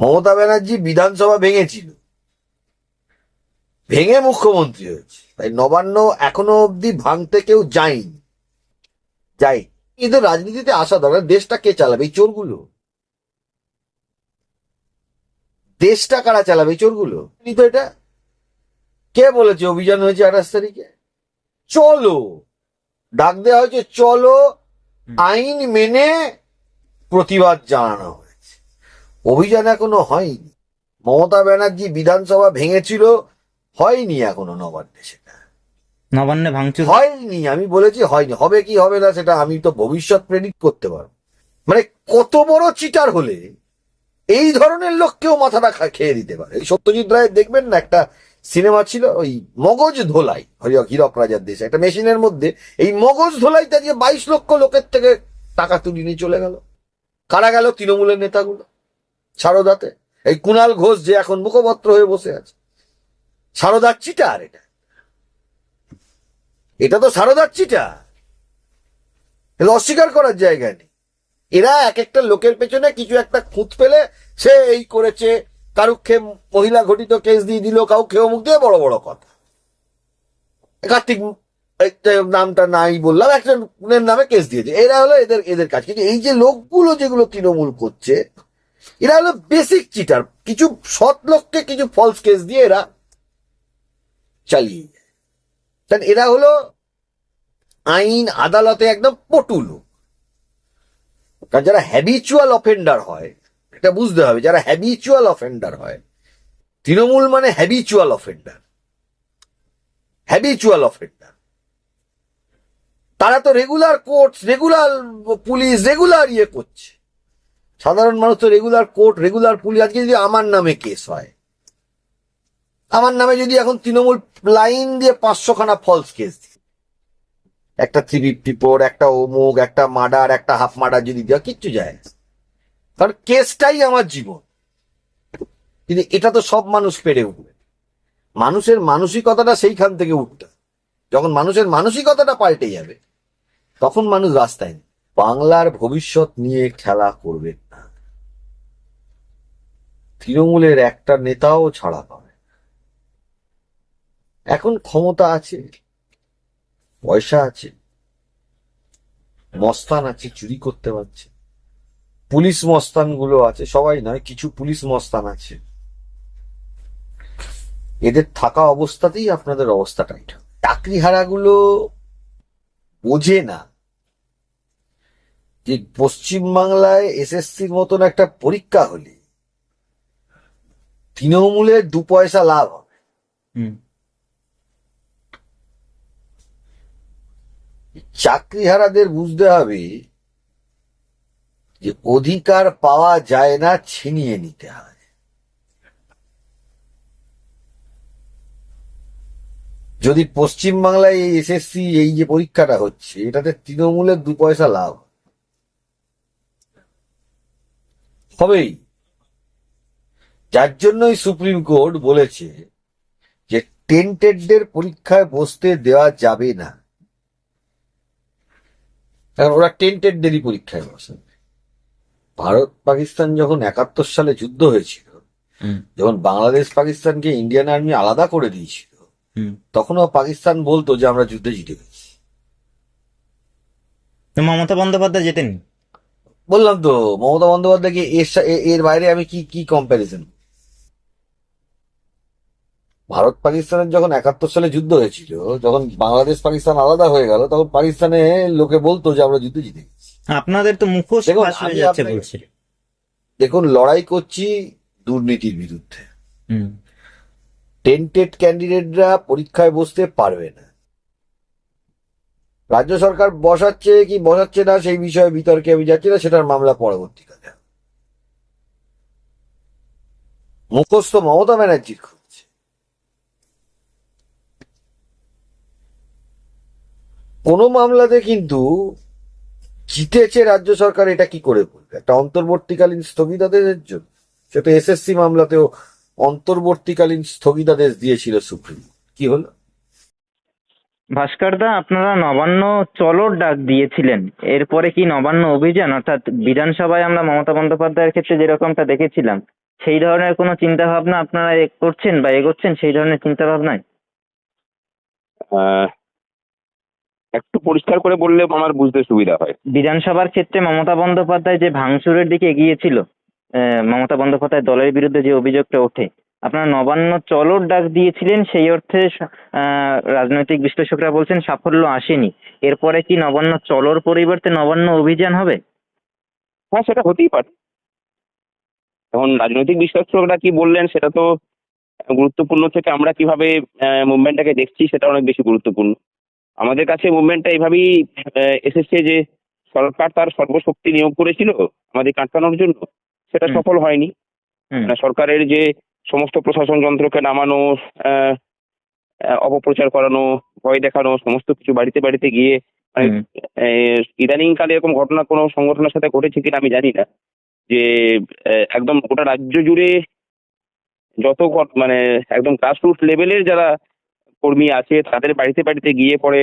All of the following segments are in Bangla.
মমতা ব্যানার্জি বিধানসভা ভেঙেছিল। ভেঙে মুখ্যমন্ত্রী হয়েছে। তাই নবান্ন এখনও অব্দি ভাঙতে কেউ যায়নি। যাই কিন্তু রাজনীতিতে আসা দরকার। দেশটা কে চালাবে? এই চোরগুলো। দেশটা কারা চালাবে? এই চোরগুলো। তো এটা। কে বলেছে? অভিযান হয়েছে আঠাশ তারিখে। চলো। ডাক দেওয়া হয়েছে চলো। আইন মেনে প্রতিবাদ জানানো অভিযান এখনও হয়নি। মমতা ব্যানার্জি বিধানসভা ভেঙেছিল হয়নি এখনও নবান্নে সেটা। নবান্নে ভাঙচুর? হয়নি আমি বলেছি হয়নি। হবে কি হবে না সেটা আমি তো ভবিষ্যৎ প্রেডিক্ট করতে পারব। মানে কত বড় চিটার হলে এই ধরনের লোককেও মাথাটা খেয়ে দিতে পারে। এই সত্যজিৎ রায়ের দেখবেন না একটা সিনেমা ছিল ওই মগজ ধোলাই হীরক রাজার দেশে একটা মেশিনের মধ্যে এই মগজ ধোলাইতে দিয়ে বাইশ লক্ষ লোকের থেকে টাকা তুলে নিয়ে চলে গেল। কারা গেল? তৃণমূলের নেতাগুলো। সারদাতে। এই কুণাল ঘোষ যে এখন মুখপত্র হয়ে বসে আছে। সারদার চিটার এটা। এটা তো সারদার চিটা এটা অস্বীকার করার জায়গা নেই। এরা এক একটা লোকের পেছনে কিছু একটা খুঁত পেলে সে এই করেছে কারুক্ষে মহিলা ঘটিত কেস দিয়ে দিল, কাউকে মুখ দিয়ে বড় বড় কথা। কার্তিক নামটা নাই বললাম একজনের নামে কেস দিয়েছে। এরা হলো এদের এদের কাজ। কিন্তু এই যে লোকগুলো যেগুলো তৃণমূল করছে এরা হলো বেসিক চিটার কিছু সৎ লোককে, কিছু ফলস কেস দিয়ে এরা চালিয়ে যায়। কারণ এরা হলো আইন, আদালতে একদম পটু লোক। কারণ যারা হ্যাবিচুয়াল অফেন্ডার হয়, এটা বুঝতে হবে, যারা হ্যাবিচুয়াল অফেন্ডার হয়, তৃণমূল মানে হ্যাবিচুয়াল অফেন্ডার হ্যাবিচুয়াল অফেন্ডার তারা তো regular court regular police regular ইয়ে করছে। সাধারণ মানুষ তো রেগুলার কোর্ট রেগুলার পুলিশ আজকে যদি আমার নামে কেস হয়, আমার নামে যদি এখন তৃণমূল লাইন দিয়ে পাঁচশো খানা ফলস কেস একটা থ্রি ফিফটি ফোর একটা অমুক, একটা মার্ডার একটা হাফ মার্ডার যদি দেওয়া, কিচ্ছু যায় না। কারণ কেসটাই আমার জীবন। কিন্তু এটা তো সব মানুষ পেরে উঠবে। মানুষের মানসিকতাটা সেইখান থেকে উঠতে যখন মানুষের মানসিকতাটা পাল্টে যাবে, তখন মানুষ রাস্তায় বাংলার ভবিষ্যৎ নিয়ে খেলা করবেন না তৃণমূলের একটা নেতাও ছাড়া পাবে এখন ক্ষমতা আছে, পয়সা আছে, মস্তান আছে, চুরি করতে পারছে। পুলিশ মস্তানগুলো আছে, সবাই নয়, কিছু পুলিশ মস্তান আছে। এদের থাকা অবস্থাতেই আপনাদের অবস্থা টাইট চাকরি হারাগুলো বোঝে না। যে পশ্চিমবাংলায় এসএসসির মতন একটা পরীক্ষা হলে তৃণমূলের দু পয়সা লাভ হবে। চাকরিহারাদের বুঝতে হবে যে অধিকার পাওয়া যায় না ছিনিয়ে নিতে হয়। যদি পশ্চিমবাংলায় এই এসএসসি এই যে পরীক্ষাটা হচ্ছে এটাতে তৃণমূলের দু পয়সা লাভ হবেই। যার জন্যই সুপ্রিম কোর্ট বলেছে যে টেন্টেডদের পরীক্ষায় বসতে দেওয়া যাবে না। কারণ ওরা টেন্টেডদেরই পরীক্ষায় বসে। ভারত পাকিস্তান যখন একাত্তর সালে যুদ্ধ হয়েছিল হুম। যখন বাংলাদেশ পাকিস্তানকে ইন্ডিয়ান আর্মি আলাদা করে দিয়েছিল তখনও পাকিস্তান বলতো যে আমরা যুদ্ধে জিতে গেছি। মমতা বন্দ্যোপাধ্যায় যেতেন বললাম তো মমতা বন্দ্যোপাধ্যায়কে এর এর বাইরে আমি কি কি কম্প্যারিজন ভারত পাকিস্তানের যখন একাত্তর সালে যুদ্ধ হয়েছিল যখন বাংলাদেশ পাকিস্তান আলাদা হয়ে গেল তখন পাকিস্তানে লোকে বলতো যে আমরা যুদ্ধ জিতে গেছি। আপনাদের তো মুখোশ হয়ে যাচ্ছে বলছে। দেখুন লড়াই করছি দুর্নীতির বিরুদ্ধে। টেন্টেড ক্যান্ডিডেটরা পরীক্ষায় বসতে পারবে না। রাজ্য সরকার বসাচ্ছে কি বসাচ্ছে না সেই বিষয়ে বিতর্কে আমি যাচ্ছি না সেটার মামলা পরবর্তীকালে। মুখস্থ মমতা ব্যানার্জির খুঁজছে কোনো মামলাতে কিন্তু জিতেছে রাজ্য সরকার এটা কি করে বলবে? একটা অন্তর্বর্তীকালীন স্থগিতাদেশের জন্য। সেটা এসএসসি মামলাতেও অন্তর্বর্তীকালীন স্থগিতাদেশ দিয়েছিল সুপ্রিম। কি হলো? ভাস্করদা আপনারা নবান্ন চলোর ডাক দিয়েছিলেন। এরপরে কি নবান্ন অভিযান অর্থাৎ বিধানসভায় আমরা মমতা বন্দ্যোপাধ্যায়ের ক্ষেত্রে যেরকমটা দেখেছিলাম সেই ধরনের কোনো চিন্তা ভাবনা আপনারা করছেন বা এগোচ্ছেন? সেই ধরনের চিন্তা ভাবনায় একটু পরিষ্কার করে বললে আমার বুঝতে সুবিধা হয়। বিধানসভার ক্ষেত্রে মমতা বন্দ্যোপাধ্যায় যে ভাঙচুরের দিকে এগিয়েছিল মমতা বন্দ্যোপাধ্যায় দলের বিরুদ্ধে যে অভিযোগটা ওঠে আপনারা নবান্ন চলোর ডাক দিয়েছিলেন সেই অর্থে রাজনৈতিক বিশ্লেষকরা বলছেন সাফল্য আসেনি। এরপরে কি নবান্ন চলোর পরিবর্তে নবান্ন অভিযান হবে? হ্যাঁ সেটা হতেই পারে। এখন রাজনৈতিক বিশ্লেষকরা কি বললেন সেটা তো গুরুত্বপূর্ণ থেকে আমরা কীভাবে মুভমেন্টটাকে দেখছি সেটা অনেক বেশি গুরুত্বপূর্ণ। আমাদের কাছে মুভমেন্টটা এইভাবেই আহ, এসেছে যে সরকার তার সর্বশক্তি নিয়োগ করেছিল আমাদের কাটানোর জন্য। সেটা সফল হয়নি। মানে সরকারের যে সমস্ত প্রশাসন যন্ত্রকে নামানো অপপ্রচার করানো ভয় দেখানো সমস্ত কিছু বাড়িতে বাড়িতে গিয়ে মানে, ইদানিংকালে এরকম ঘটনা কোনো সংগঠনের সাথে ঘটেছে কিনা আমি জানি না। যে একদম গোটা রাজ্য জুড়ে যত মানে একদম গ্রাসরুট লেভেলের যারা কর্মী আছে তাদের বাড়িতে বাড়িতে গিয়ে পরে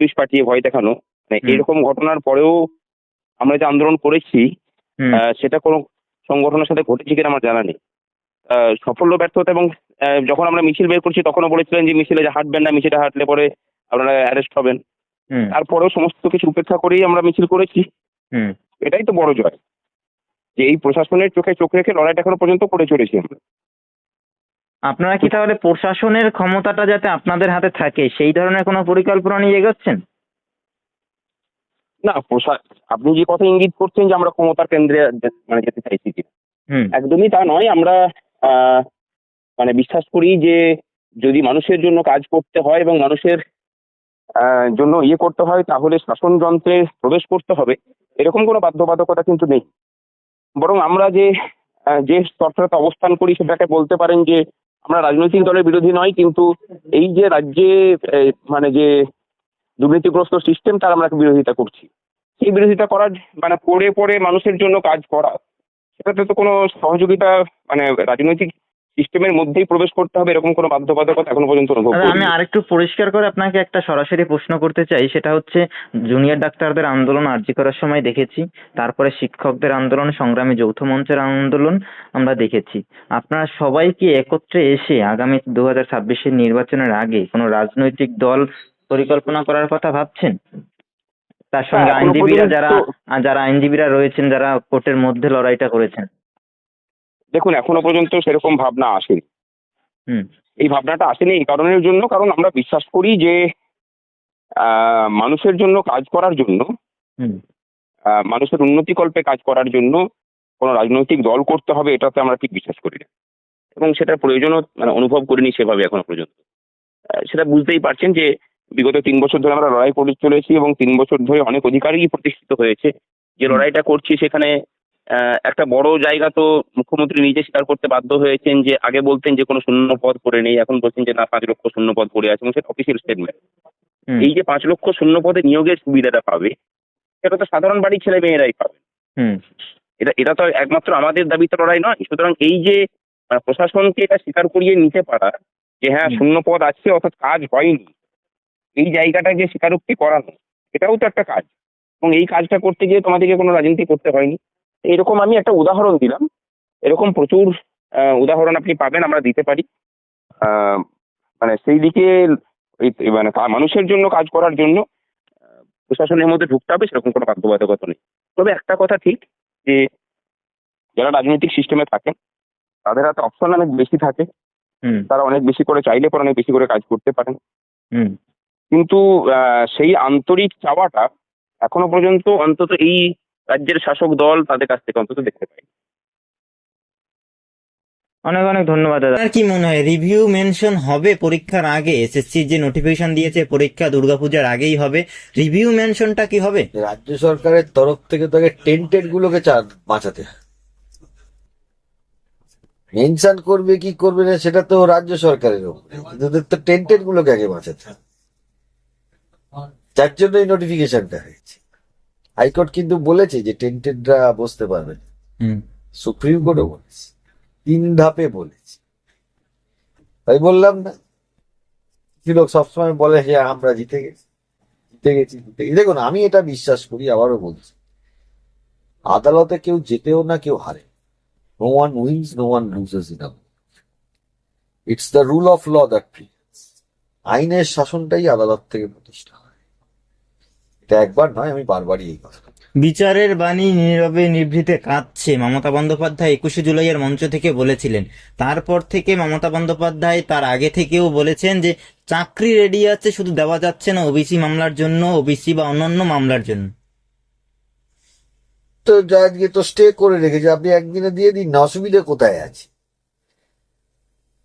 পুলিশ পাঠিয়ে ভয় দেখানো। মানে এরকম ঘটনার পরেও আমরা যে আন্দোলন করেছি সেটা কোনো সংগঠনের সাথে ঘটেছে কিনা আমার জানা নেই। সাফল্য ব্যর্থতা এবং যখন আমরা মিছিল বের করছি তখনও বলেছিলেন যে মিছিলে যে হাঁটবেন না মিছিলে হাঁটলে পরে আপনারা অ্যারেস্ট হবেন। তারপরেও সমস্ত কিছু উপেক্ষা করেই আমরা মিছিল করেছি। এটাই তো বড় জয়। যে এই প্রশাসনের চোখে চোখ রেখে লড়াইটা এখনও পর্যন্ত করে চলেছি আমরা। আপনারা কি তাহলে প্রশাসনের ক্ষমতাটা যাতে আপনাদের হাতে থাকে সেই ধরনের কোনো পরিকল্পনা নিয়ে এগোচ্ছেন? না প্রশা- আপনি যে কথা ইঙ্গিত করছেন যে আমরা ক্ষমতার কেন্দ্রে মানে যেতে চাইছি কি একদমই তা নয় আমরা মানে বিশ্বাস করি যে যদি মানুষের জন্য কাজ করতে হয় এবং মানুষের জন্য ইয়ে করতে হয় তাহলে শাসন যন্ত্রে প্রবেশ করতে হবে। এরকম কোনো বাধ্যবাধকতা কিন্তু নেই। বরং আমরা যে যে স্তরটাতে অবস্থান করি সেটাকে বলতে পারেন যে আমরা রাজনৈতিক দলের বিরোধী নয়, কিন্তু এই যে রাজ্যে মানে যে দুর্নীতিগ্রস্ত সিস্টেম তার আমরা বিরোধিতা করছি। সেই বিরোধিতা করার মানে পড়ে পড়ে মানুষের জন্য কাজ করা, সেটাতে তো কোনো সহযোগিতা মানে রাজনৈতিক সিস্টেমের মধ্যেই প্রবেশ করতে হবে এরকম কোনো বাধ্যবাধকতা এখনও পর্যন্ত অনুভব আমি আরেকটু পরিষ্কার করে আপনাকে একটা সরাসরি প্রশ্ন করতে চাই সেটা হচ্ছে জুনিয়র ডাক্তারদের আন্দোলন আরজি করার সময় দেখেছি তারপরে শিক্ষকদের আন্দোলন সংগ্রামী যৌথ মঞ্চের আন্দোলন আমরা দেখেছি। আপনারা সবাই কি একত্রে এসে আগামী দু হাজার ছাব্বিশের নির্বাচনের আগে কোনো রাজনৈতিক দল পরিকল্পনা করার কথা ভাবছেন? তার সঙ্গে হ্যাঁ, আইনজীবীরা যারা যারা আইনজীবীরা রয়েছেন যারা কোর্টের মধ্যে লড়াইটা করেছেন। দেখুন এখনও পর্যন্ত সেরকম ভাবনা আসেনি। এই ভাবনাটা আসেনি এই কারণের জন্য কারণ আমরা বিশ্বাস করি যে মানুষের জন্য কাজ করার জন্য মানুষের উন্নতিকল্পে কাজ করার জন্য কোনো রাজনৈতিক দল করতে হবে এটাতে আমরা ঠিক বিশ্বাস করি না। এবং সেটার প্রয়োজনও মানে অনুভব করিনি সেভাবে এখনও পর্যন্ত। সেটা বুঝতেই পারছেন যে বিগত তিন বছর ধরে আমরা লড়াই করে চলেছি এবং তিন বছর ধরে অনেক অধিকারই প্রতিষ্ঠিত হয়েছে। যে লড়াইটা করছি সেখানে একটা বড় জায়গা তো মুখ্যমন্ত্রী নিজে স্বীকার করতে বাধ্য হয়েছেন যে আগে বলতেন যে কোনো শূন্য পদ পড়ে নেই এখন বলছেন যে না পাঁচ লক্ষ শূন্য পদ পড়ে আছে এবং সেটা অফিসিয়াল স্টেটমেন্ট এই যে পাঁচ লক্ষ শূন্য পদে নিয়োগের সুবিধাটা পাবে সেটা তো সাধারণ বাড়ির ছেলে মেয়েরাই পাবে। এটা এটা তো একমাত্র আমাদের দাবিতে লড়াই নয় সুতরাং এই যে প্রশাসনকে এটা স্বীকার করিয়ে নিতে পারা যে হ্যাঁ শূন্য পদ আছে অর্থাৎ কাজ হয়নি এই জায়গাটাকে স্বীকারোক্তি করানো এটাও তো একটা কাজ। এবং এই কাজটা করতে গিয়ে তোমাদেরকে কোনো রাজনীতি করতে হয়নি। এরকম আমি একটা উদাহরণ দিলাম। এরকম প্রচুর উদাহরণ আপনি পাবেন আমরা দিতে পারি। মানে সেই দিকে মানে মানুষের জন্য কাজ করার জন্য প্রশাসনের মধ্যে ঢুকতে হবে সেরকম কোনো বাধ্যবাধকতা নেই। তবে একটা কথা ঠিক যে যারা রাজনৈতিক সিস্টেমে থাকেন তাদের হাতে অপশন অনেক বেশি থাকে। হুম। তারা অনেক বেশি করে চাইলে পরে অনেক বেশি করে কাজ করতে পারেন। হুম। কিন্তু সেই আন্তরিক চাওয়াটা এখনও পর্যন্ত অন্তত এই রাজ্যের শাসক দল তাদের কাছ থেকে অন্তত দেখতে পাই। অনেক অনেক ধন্যবাদ দাদা। আপনার কি মনে হয় রিভিউ মেনশন হবে পরীক্ষার আগে? এসএসসি যে নোটিফিকেশন দিয়েছে পরীক্ষা দুর্গাপূজার আগেই হবে। রিভিউ মেনশনটা কি হবে? রাজ্য সরকারের তরফ থেকে তাকে টেন্টেড গুলোকে বাঁচাতে মেনশন করবে কি করবে না সেটা তো রাজ্য সরকারের কিন্তু তো টেন্টেড গুলোকে আগে বাঁচাতে। যার জন্য এই নোটিফিকেশনটা হাইকোর্ট কিন্তু বলেছে যে টেন্টেডরা বসতে পারবে সুপ্রিম কোর্টও বলেছে। তিন ধাপে বলেছে। তাই বললাম না। কিছু লোক সবসময় বলে যে আমরা জিতে গেছি। জিতে গেছি জিতে গেছি। দেখুন আমি এটা বিশ্বাস করি আবারও বলছি। আদালতে কেউ যেতেও না কেউ হারে no. One wins, no one in a It's the rule of law that আইনের শাসনটাই আদালত থেকে প্রতিষ্ঠা। এটা একবার নয় আমি বারবারই এই কথা। বিচারের বাণী নীরবে নিভৃতে কাঁদছে। মমতা বন্দ্যোপাধ্যায় একুশে জুলাইয়ের মঞ্চ থেকে বলেছিলেন তারপর থেকে মমতা বন্দ্যোপাধ্যায় তার আগে থেকেও বলেছেন যে চাকরি রেডি আছে শুধু দেওয়া যাচ্ছে না ওবিসি মামলার জন্য ওবিসি বা অন্যান্য মামলার জন্য। তো আজকে তো স্টে করে রেখেছে। আপনি একদিনে দিয়ে দিন না অসুবিধে কোথায় আছে?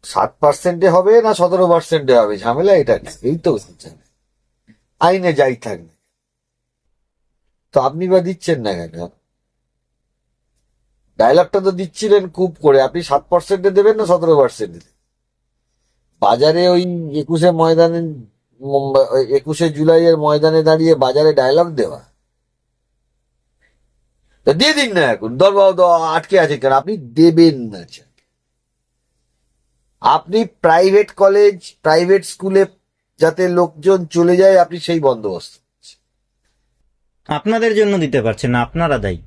সাত পার্সেন্টে হবে না সতেরো পার্সেন্টে হবে? ঝামেলা এটা এই তো আইনে যাই থাক না। তো আপনি বা দিচ্ছেন না কেন? ডায়লগটা তো দিচ্ছিলেন খুব করে। আপনি সাত পার্সেন্টে দেবেন না সতেরো পার্সেন্টে বাজারে ওই একুশে ময়দানে একুশে জুলাইয়ের ময়দানে দাঁড়িয়ে বাজারে ডায়লগ দেওয়া। তা দিয়ে দিন না এখন। দরবাও আটকে আছে কেন? আপনি দেবেন না আপনি প্রাইভেট কলেজ প্রাইভেট স্কুলে যাতে লোকজন চলে যায়, আপনি সেই বন্দোবস্ত। আপনাদের জন্য দিতে পারছে না, আপনারা দায়ী।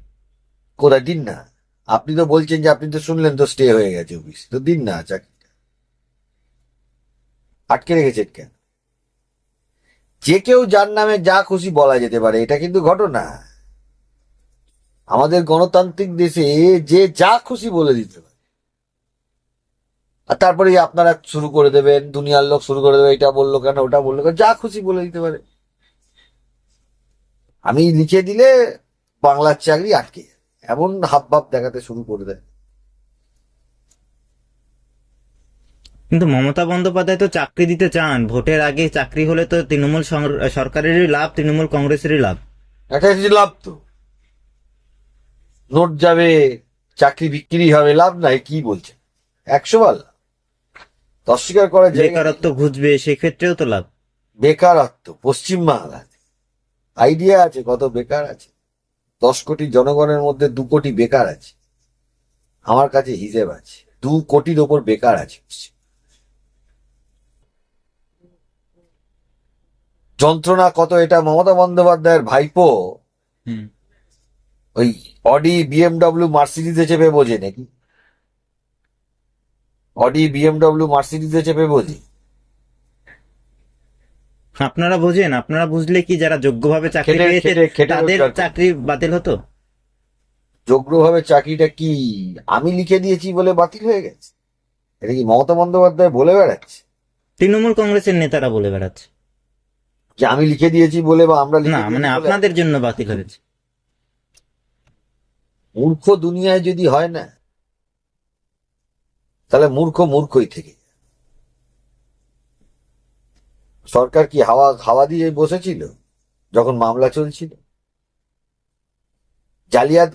কোথায় দিন না। আপনি তো বলছেন যে আপনি তো শুনলেন তো স্টে হয়ে গেছে অফিস তো দিন না চাকরিটা আটকে রেখেছেন কেন? যে কেউ যার নামে যা খুশি বলা যেতে পারে, এটা কিন্তু ঘটনা। আমাদের গণতান্ত্রিক দেশে যে যা খুশি বলে দিতে পারে। আর তারপরে আপনারা শুরু করে দেবেন, দুনিয়ার লোক শুরু করে দেবে, এটা বলল কেন, ওটা বলল কেন, যা খুশি বলে দিতে পারে। আমি লিখে দিলে বাংলার চাকরি আটকে এমন হাবভাব দেখাতে শুরু করে দেয়। কিন্তু মমতা বন্দ্যোপাধ্যায় তো চাকরি দিতে চান। ভোটের আগে চাকরি হলে তো তৃণমূল সরকারেরই লাভ তৃণমূল কংগ্রেসেরই লাভ। লাভ তো। নোট যাবে চাকরি বিক্রি হবে লাভ নাই কি বলছে? একশো বার লাভ। অস্বীকার জায়গা বেকারত্ব ঘুচবে সেক্ষেত্রেও তো লাভ। বেকারত্ব পশ্চিমবাংলাতে আইডিয়া আছে কত বেকার আছে? দশ কোটি জনগণের মধ্যে দু কোটি বেকার আছে। আমার কাছে হিসেব আছে দু কোটির ওপর বেকার আছে। যন্ত্রণা কত এটা? মমতা বন্দ্যোপাধ্যায়ের ভাইপো ওই অডি বিএমডব্লিউ মার্সিডিজে চেপে বোঝে নাকি? অডি বিএমডব্লিউ মার্সিডিজে চেপে বোঝে। আপনারা বোঝেন আপনারা বুঝলে কি যারা যোগ্যভাবে চাকরি পেয়েছে তাদের চাকরি বাতিল হতো? যোগ্যভাবে চাকরিটা কি? আমি লিখে দিয়েছি বলে বাতিল হয়ে গেছে। এটা কি মমতা বন্দ্যোপাধ্যায় বলে বেড়াচ্ছে? তৃণমূল কংগ্রেসের নেতারা বলে বেড়াচ্ছে। যে আমি লিখে দিয়েছি বলে বা আমরা না মানে আপনাদের জন্য বাতিল হয়েছে। মূর্খ দুনিয়ায় যদি হয় না তাহলে মূর্খ মূর্খই থেকে যায়। সরকার কি হাওয়া হাওয়া দিয়ে বসেছিল? যখন মামলা চলছিল? জালিয়াত,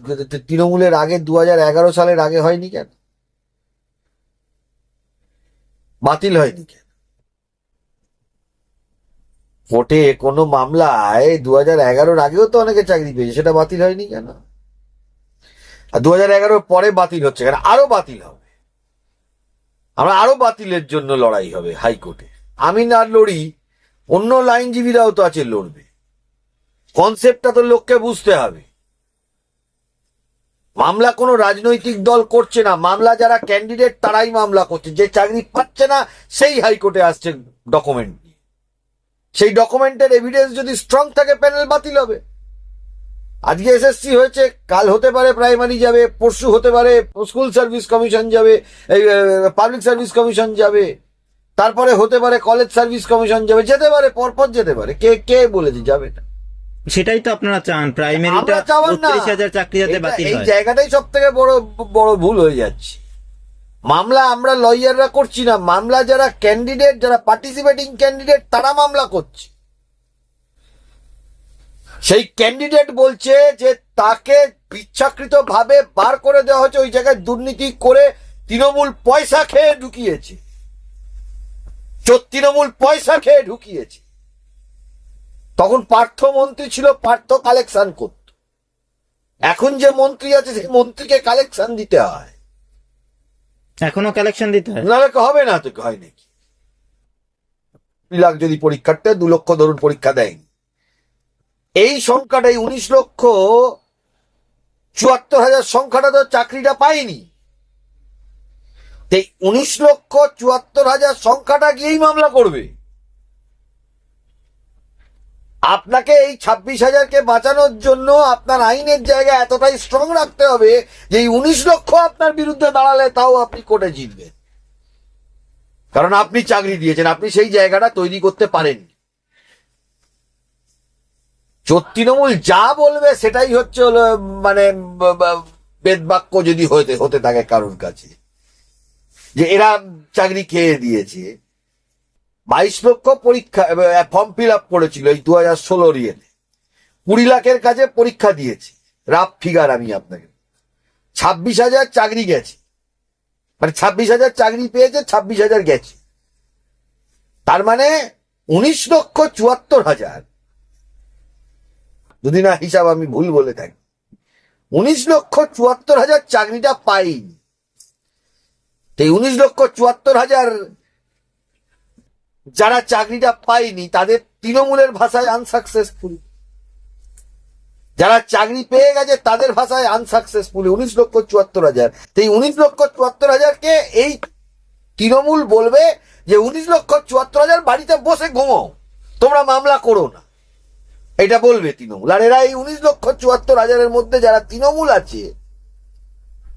তৃণমূলের আগে দু হাজার এগারো সালের আগে হয়নি কেন? বাতিল হয়নি কেন? কোর্টে কোনো মামলায় দু হাজার এগারোর আগেও তো অনেকে চাকরি পেয়েছে, সেটা বাতিল হয়নি কেন? আর দু হাজার এগারোর পরে বাতিল হচ্ছে কেন? আরও বাতিল হবে। আমরা আরও বাতিলের জন্য লড়াই হবে হাইকোর্টে। আমি না লড়ি অন্য লাইনজীবীরাও তো আছে লড়বে। কনসেপ্টটা তো লোককে বুঝতে হবে। মামলা কোনো রাজনৈতিক দল করছে না। মামলা যারা ক্যান্ডিডেট তারাই মামলা করছে। যে চাকরি পাচ্ছে না, সেই হাইকোর্টে আসছে ডকুমেন্ট নিয়ে। সেই ডকুমেন্টের এভিডেন্স যদি স্ট্রং থাকে প্যানেল বাতিল হবে। আজকে এসএসসি হয়েছে, কাল হতে পারে প্রাইমারি যাবে, পরশু হতে পারে স্কুল সার্ভিস কমিশন যাবে পাবলিক সার্ভিস কমিশন যাবে। তারপরে হতে পারে কলেজ সার্ভিস কমিশন যাবে যেতে পারে পরপর যেতে পারে কে কে বলেছে যাবে না। সেটাই তো আপনারা চান প্রাইমারিটা বত্রিশ হাজার চাকরি যাতে বাতিল এই জায়গাটাই সব থেকে বড় বড় ভুল হয়ে যাচ্ছে। মামলা আমরা লয়াররা করছি না মামলা যারা ক্যান্ডিডেট যারা পার্টিসিপেটিং ক্যান্ডিডেট তারা মামলা করছে। সেই ক্যান্ডিডেট বলছে যে তাকে ইচ্ছাকৃত ভাবে বার করে দেওয়া হয়েছে ওই জায়গায় দুর্নীতি করে তৃণমূল পয়সা খেয়ে ঢুকিয়েছে। তৃণমূল পয়সা খেয়ে ঢুকিয়েছে। তখন পার্থ মন্ত্রী ছিল পার্থ কালেকশন করত। এখন যে মন্ত্রী আছে সেই মন্ত্রীকে কালেকশন দিতে হয়। এখনও কালেকশন দিতে হয়? নাহলে হবে না তো হয় নাকি? দুই লাখ যদি পরীক্ষার্থী দু লক্ষ ধরুন পরীক্ষা দেয়নি। এই সংখ্যাটা এই উনিশ লক্ষ চুয়াত্তর হাজার সংখ্যাটা তো চাকরিটা পায়নি। এই উনিশ লক্ষ চুয়াত্তর হাজার সংখ্যাটা গিয়েই মামলা করবে। আপনাকে এই ছাব্বিশ হাজারকে বাঁচানোর জন্য আপনার আইনের জায়গা এতটাই স্ট্রং রাখতে হবে যে এই উনিশ লক্ষ আপনার বিরুদ্ধে দাঁড়ালে তাও আপনি কোর্টে জিতবেন। কারণ আপনি চাকরি দিয়েছেন, আপনি সেই জায়গাটা তৈরি করতে পারেননি। চোর তৃণমূল যা বলবে সেটাই হচ্ছে হলো মানে বেদবাক্য যদি হতে হতে থাকে কারোর কাছে। যে এরা চাকরি খেয়ে দিয়েছে। বাইশ লক্ষ পরীক্ষা ফর্ম ফিল আপ করেছিল এই দু হাজার ষোলোর ইয়েতে কুড়ি লাখের কাছে পরীক্ষা দিয়েছে। রাফ ফিগার আমি আপনাকে। ছাব্বিশ হাজার চাকরি গেছে। মানে ছাব্বিশ হাজার চাকরি পেয়েছে, ছাব্বিশ হাজার গেছে। তার মানে উনিশ লক্ষ চুয়াত্তর হাজার। যদি না হিসাব আমি ভুল বলে থাকি। উনিশ লক্ষ চুয়াত্তর হাজার চাকরিটা পাইনি। এই উনিশ লক্ষ চুয়াত্তর হাজার যারা চাকরিটা পায়নি, তাদের তৃণমূলের ভাষায় আনসাকসেসফুল যারা চাকরি পেয়ে গেছে, তাদের ভাষায় আনসাকসেসফুল উনিশ লক্ষ চুয়াত্তর হাজার। এই উনিশ লক্ষ চুয়াত্তর হাজারকে এই তৃণমূল বলবে যে, উনিশ লক্ষ চুয়াত্তর হাজার বাড়িতে বসে ঘুমো তোমরা মামলা করো না। এটা বলবে তৃণমূল। আর এরা এই উনিশ লক্ষ চুয়াত্তর হাজারের মধ্যে যারা তৃণমূল আছে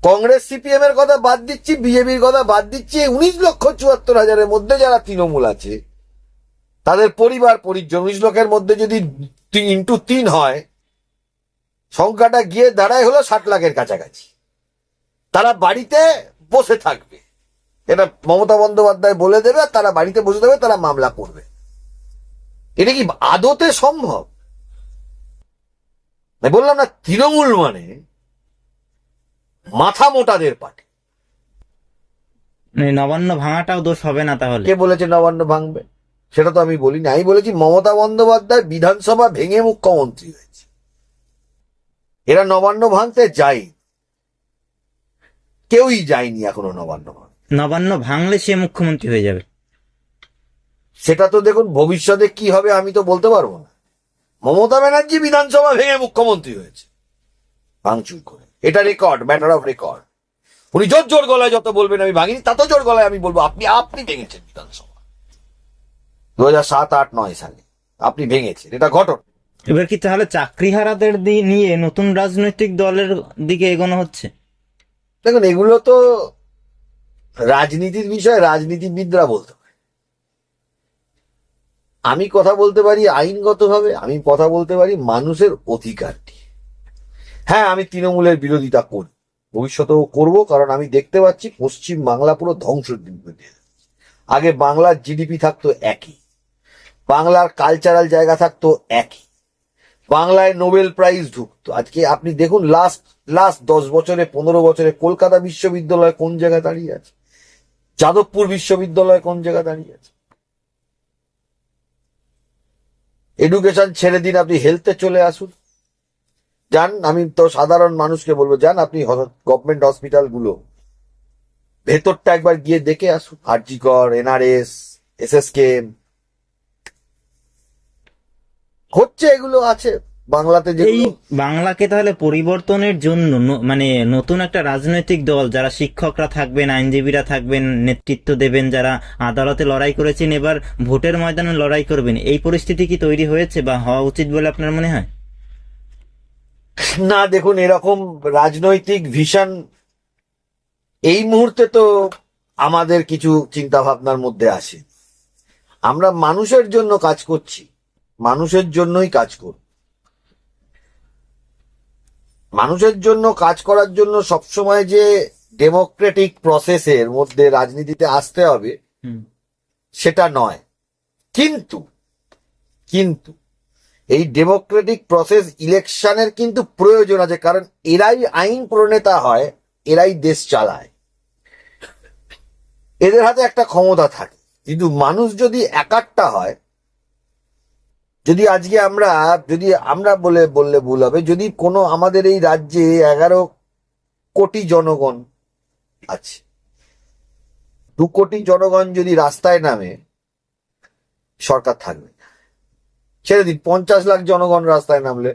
কংগ্রেস সিপিএম এর কথা বাদ দিচ্ছি, বিজেপির কথা বাদ দিচ্ছি উনিশ লক্ষ চুয়াত্তর হাজারের মধ্যে যারা তৃণমূল আছে, তাদের পরিবার পরিজন, উনিশ লক্ষের মধ্যে যদি ইন্টু তিন হয়, সংখ্যাটা গিয়ে দাঁড়ায় হলো ষাট লাখের কাছাকাছি। তারা বাড়িতে বসে থাকবে। এটা মমতা বন্দ্যোপাধ্যায় বলে দেবে তারা বাড়িতে বসে থাকবে, তারা মামলা করবে। এটা কি আদতে সম্ভব? বললাম না, তৃণমূল মানে মাথা মোটাদের পার্টি মানে নবান্ন ভাঙাটাও দোষ হবে না তাহলে? কে বলেছে নবান্ন ভাঙবে? সেটা তো আমি বলিনি। আমি বলেছি মমতা বন্দ্যোপাধ্যায় বিধানসভা ভেঙে মুখ্যমন্ত্রী হয়েছে। এরা নবান্ন ভাঙতে যাই কেউই যায়নি এখনও নবান্ন নবান্ন ভাঙলে সে মুখ্যমন্ত্রী হয়ে যাবে। সেটা তো দেখুন ভবিষ্যতে কি হবে আমি তো বলতে পারব না। মমতা ব্যানার্জি বিধানসভা ভেঙে মুখ্যমন্ত্রী হয়েছে। ভাঙচুর করে। এটা রেকর্ড ম্যাটার অফ রেকর্ড উনি জোর জোর গলায় যত বলবেন আমি ভাঙিনি তত জোর গলায় আমি বলব আপনি আপনি ভেঙেছেন বিধানসভা। দু হাজার সাত আট নয় সালে আপনি ভেঙেছেন এটা ঘটনা। এবার কি তাহলে চাকরিহারাদের নিয়ে নতুন রাজনৈতিক দলের দিকে এগোনো হচ্ছে? দেখুন এগুলো তো রাজনীতির বিষয় রাজনীতিবিদরা বলতে পারে। আমি কথা বলতে পারি আইনগতভাবে আমি কথা বলতে পারি মানুষের অধিকার নিয়ে। হ্যাঁ আমি তৃণমূলের বিরোধিতা করি। ভবিষ্যতেও করব, কারণ আমি দেখতে পাচ্ছি পশ্চিম বাংলা পুরো ধ্বংসের দিকে আগে বাংলার জিডিপি থাকতো একই। বাংলার কালচারাল জায়গা থাকতো একই। বাংলায় নোবেল প্রাইজ ঢুকতো। আজকে আপনি দেখুন লাস্ট লাস্ট দশ বছরে, পনেরো বছরে কলকাতা বিশ্ববিদ্যালয় কোন জায়গায় দাঁড়িয়ে আছে? যাদবপুর বিশ্ববিদ্যালয় কোন জায়গায় দাঁড়িয়ে আছে? এডুকেশন ছেড়ে দিন, আপনি হেলথে চলে আসুন। যান, আমি তো সাধারণ মানুষকে বলব, যান, আপনি গভর্নমেন্ট হসপিটালগুলো। ভেতরটা একবার গিয়ে দেখে আসুন। RG Kar, NRS, SSK. হচ্ছে এগুলো আছে। বাংলাতে এই বাংলাকে তাহলে পরিবর্তনের জন্য মানে নতুন একটা রাজনৈতিক দল, যারা শিক্ষকরা থাকবেন, আইনজীবীরা থাকবেন, নেতৃত্ব দেবেন, যারা আদালতে লড়াই করেছেন, এবার ভোটের ময়দানে লড়াই করবেন, এই পরিস্থিতি কি তৈরি হয়েছে বা হওয়া উচিত বলে আপনার মনে হয়? না দেখুন এরকম রাজনৈতিক ভিশন এই মুহূর্তে তো আমাদের কিছু চিন্তা ভাবনার মধ্যে আসে আমরা মানুষের জন্য কাজ করছি মানুষের জন্যই কাজ করব। মানুষের জন্য কাজ করার জন্য সবসময় যে ডেমোক্রেটিক প্রসেসের মধ্যে রাজনীতিতে আসতে হবে সেটা নয়। কিন্তু কিন্তু এই ডেমোক্রেটিক প্রসেস ইলেকশনের কিন্তু প্রয়োজন আছে, কারণ এরাই আইন প্রণেতা হয়, এরাই দেশ চালায় এদের হাতে একটা ক্ষমতা থাকে কিন্তু মানুষ যদি একাট্টা হয়, যদি আজকে আমরা, যদি আমরা বলে, বললে ভুল হবে, যদি কোনো আমাদের এই রাজ্যে এগারো কোটি জনগণ আছে, দু কোটি জনগণ যদি রাস্তায় নামে, সরকার থাকবে। ছেড়ে দিন পঞ্চাশ লাখ জনগণ রাস্তায় নামলে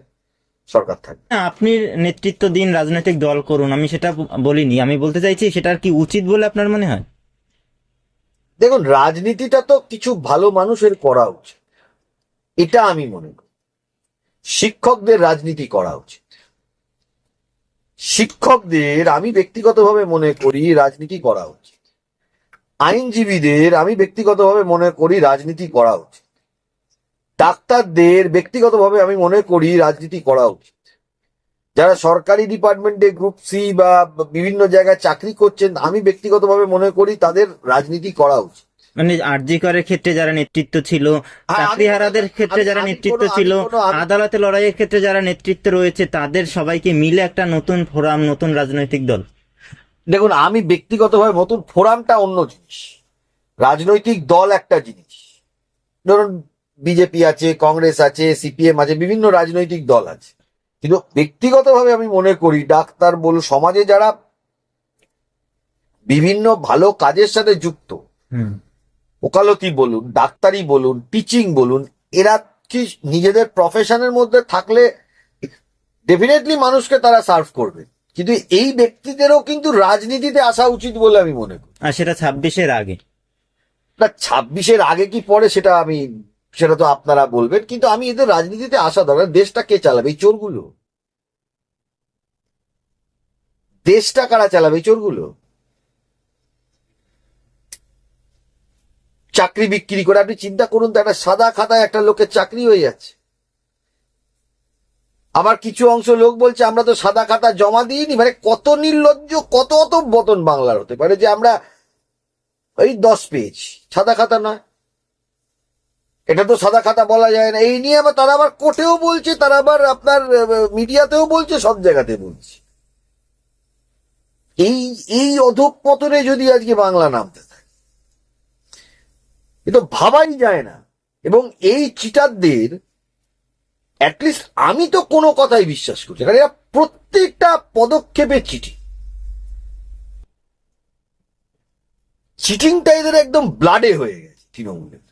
সরকার থাকবে। আপনি নেতৃত্ব দিন রাজনৈতিক দল করুন আমি সেটা বলিনি। আমি বলতে চাইছি সেটার কি উচিত বলে আপনার মনে হয়? দেখুন রাজনীতিটা তো কিছু ভালো মানুষের করা উচিত। এটা আমি মনে করি। শিক্ষকদের রাজনীতি করা উচিত। শিক্ষকদের আমি ব্যক্তিগতভাবে মনে করি রাজনীতি করা উচিত। আইনজীবীদের আমি ব্যক্তিগতভাবে মনে করি রাজনীতি করা উচিত। ডাক্তারদের ব্যক্তিগতভাবে আমি মনে করি রাজনীতি করা উচিত। যারা সরকারি ডিপার্টমেন্টে গ্রুপ সি বা বিভিন্ন জায়গায় চাকরি করছেন আমি ব্যক্তিগতভাবে মনে করি তাদের রাজনীতি করা উচিত। মানে আরজি করের ক্ষেত্রে যারা নেতৃত্ব ছিল আমি চাকরিহারাদের ক্ষেত্রে যারা নেতৃত্ব ছিল আদালতে লড়াইয়ের ক্ষেত্রে যারা নেতৃত্ব রয়েছে তাদের সবাইকে মিলে একটা নতুন ফোরাম নতুন রাজনৈতিক দল। দেখুন আমি ব্যক্তিগতভাবে নতুন ফোরামটা অন্য জিনিস। রাজনৈতিক দল একটা জিনিস। ধরুন বিজেপি আছে কংগ্রেস আছে সিপিএম আছে বিভিন্ন রাজনৈতিক দল আছে। কিন্তু ব্যক্তিগতভাবে আমি মনে করি ডাক্তার বলুন সমাজে যারা বিভিন্ন ভালো কাজের সাথে যুক্ত ওকালতি বলুন ডাক্তারি বলুন টিচিং বলুন এরা কি নিজেদের প্রফেশনের মধ্যে থাকলে ডেফিনেটলি মানুষকে তারা সার্ভ করবে। কিন্তু এই ব্যক্তিদেরও কিন্তু রাজনীতিতে আসা উচিত বলে আমি মনে করি। আর সেটা ছাব্বিশের আগে। না ছাব্বিশের আগে কি পরে সেটা আমি সেটা তো আপনারা বলবেন, কিন্তু আমি এদের রাজনীতিতে আসা দরকার। দেশটা কে চালাবে? এই চোরগুলো। দেশটা কারা চালাবে? এই চোরগুলো। চাকরি বিক্রি করে, আপনি চিন্তা করুন তো, একটা সাদা খাতায় একটা লোকের চাকরি হয়ে যাচ্ছে। আবার কিছু অংশ লোক বলছে, আমরা তো সাদা খাতা জমা দিইনি মানে কত নির্লজ্জ, কত অত বতন বাংলার হতে পারে যে আমরা ওই দশ পেজ সাদা খাতা নয়। এটা তো সাদা খাতা বলা যায় না। এই নিয়ে আবার তারা আবার কোর্টেও বলছে, তারা আবার আপনার মিডিয়াতেও বলছে, সব জায়গাতে বলছে। এই এই অধঃপতনে যদি আজকে বাংলা নামতে থাকে, এ তো ভাবাই যায় না। এবং এই চিটারদের অ্যাটলিস্ট আমি তো কোনো কথাই বিশ্বাস করছি কারণ এরা প্রত্যেকটা পদক্ষেপে চিঠি। চিটিংটা এদের একদম ব্লাডে হয়ে গেছে তৃণমূলের।